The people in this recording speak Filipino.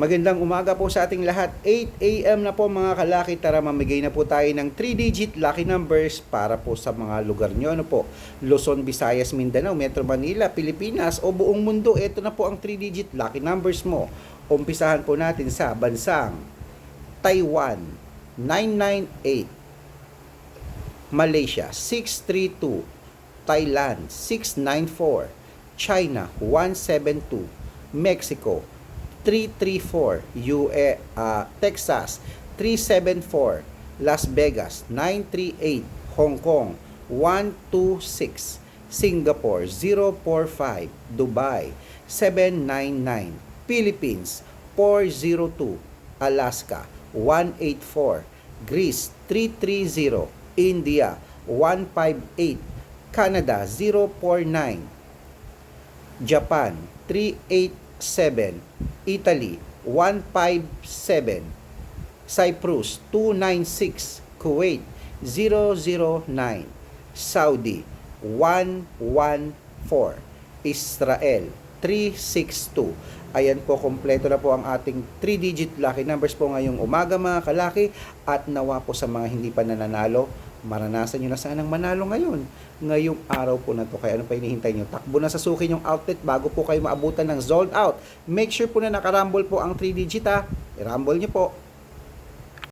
Magandang umaga po sa ating lahat. 8 a.m. na po mga kalaki. Tara mamigay na po tayo ng 3-digit lucky numbers para po sa mga lugar nyo. Ano po? Luzon, Visayas, Mindanao, Metro Manila, Pilipinas o buong mundo. Ito na po ang 3-digit lucky numbers mo. Umpisahan po natin sa bansang Taiwan 998 Malaysia 632 Thailand 694 China 172 Mexico 334 UE ah, Texas. 374 Las Vegas. 938 Hong Kong. 126 Singapore. 045 Dubai. 799 Philippines. 402 Alaska. 184 Greece. 330 India. 158 Canada. 049 Japan. 387 Italy 157 Cyprus 296 Kuwait 009 Saudi 114 Israel 362 Ayan po, kompleto na po ang ating 3-digit lucky numbers po ngayong umaga mga kalaki. At nawa po sa mga hindi pa nananalo, maranasan nyo na sanang manalo ngayon. Ngayong araw po na to. Kaya ano pa hinihintay nyo? Takbo na sa suki yung outlet bago po kayo maabutan ng sold out. Make sure po na nakarambol po ang 3 digit ha. I-rumble nyo po.